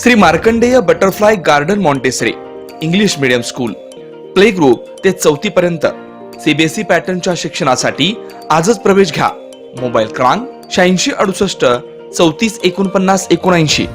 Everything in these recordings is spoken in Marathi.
Shri Markandey butterfly garden Montessori English medium school. Play group ते चौथी पर्यंत. सीबीएसई पॅटर्नच्या शिक्षणासाठी आजच प्रवेश घ्या. मोबाईल क्रमांक शहाऐंशी अडुसष्ट चौतीस एकोणपन्नास एकोणऐंशी.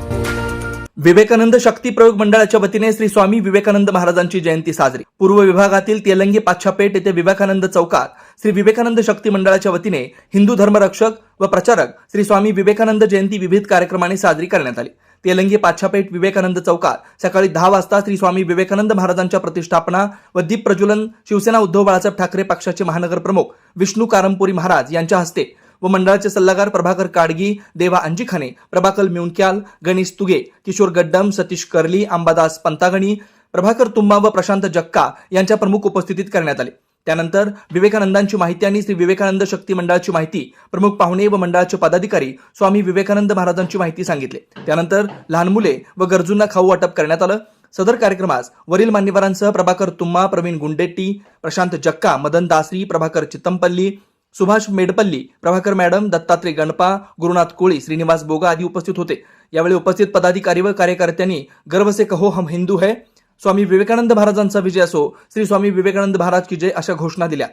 विवेकानंद शक्ती प्रयोग मंडळाच्या वतीने श्री स्वामी विवेकानंद महाराजांची जयंती साजरी. पूर्व विभागातील तेलंगी पाच्छापेठ येथे विवेकानंद चौकात श्री विवेकानंद शक्ती मंडळाच्या वतीने हिंदू धर्मरक्षक व प्रचारक श्री स्वामी विवेकानंद जयंती विविध कार्यक्रमांनी साजरी करण्यात आली. तेलंगी पाच्छापेठ विवेकानंद चौकात सकाळी दहा वाजता श्री स्वामी विवेकानंद महाराजांच्या प्रतिष्ठापना व दीप प्रज्वलन शिवसेना उद्धव बाळासाहेब ठाकरे पक्षाचे महानगर प्रमुख विष्णू कारंपुरी महाराज यांच्या हस्ते व मंडळाचे सल्लागार प्रभाकर काडगी देवा अंजिखाने प्रभाकर म्युनक्याल गणेश तुगे किशोर गड्डम सतीश कर्ली अंबादास पंतागणी प्रभाकर तुंबा व प्रशांत जक्का यांच्या प्रमुख उपस्थितीत करण्यात आले. त्यानंतर विवेकानंदांची माहिती आणि श्री विवेकानंद शक्ती मंडळाची माहिती प्रमुख पाहुणे व मंडळाचे पदाधिकारी स्वामी विवेकानंद महाराजांची माहिती सांगितले. त्यानंतर लहान मुले व गरजूंना खाऊ वाटप करण्यात आलं. सदर कार्यक्रमास वरील मान्यवरांसह प्रभाकर तुम्मा प्रवीण गुंडेट्टी प्रशांत जक्का मदन दासरी प्रभाकर चित्तमपल्ली सुभाष मेडपल्ली प्रभाकर मॅडम दत्तात्रय गणपा गुरुनाथ कोळी श्रीनिवास बोगा आदी उपस्थित होते. यावेळी उपस्थित पदाधिकारी व कार्यकर्त्यांनी गर्व से कहो हम हिंदू है. स्वामी विवेकानंद महाराजांचा विजय असो श्री स्वामी विवेकानंद महाराज की जय अशा घोषणा दिल्या.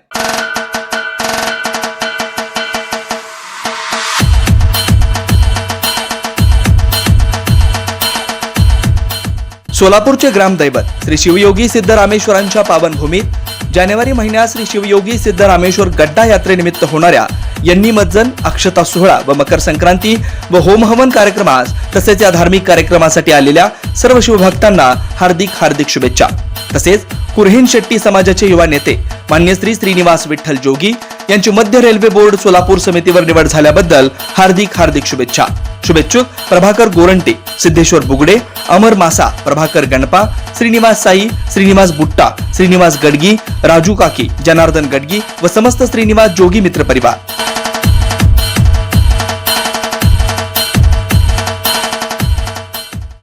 सोलापूरचे ग्रामदैवत श्री शिवयोगी सिद्धरामेश्वरांच्या पावनभूमीत जानेवारी महिन्यात श्री शिवयोगी सिद्धरामेश्वर गड्डा यात्रेनिमित्त होणाऱ्या यांनी मज्जन अक्षता सोहळा व मकर संक्रांती व होमहवन कार्यक्रमास तसेच या धार्मिक कार्यक्रमासाठी आलेल्या सर्व शिवभक्तांना हार्दिक हार्दिक शुभेच्छा. तसेच कुरहीन शेट्टी समाजाचे युवा नेते मान्य श्री श्रीनिवास विठ्ठल जोगी यांची मध्य रेल्वे बोर्ड सोलापूर समितीवर निवड झाल्याबद्दल हार्दिक हार्दिक शुभेच्छा. शुभेच्छुक प्रभाकर गोरंटे सिद्धेश्वर बुगडे अमर मासा प्रभाकर गणपा श्रीनिवास साई श्रीनिवास बुट्टा श्रीनिवास गडगी राजू काकी जनार्दन गडगी व समस्त श्रीनिवास जोगी मित्र परिवार.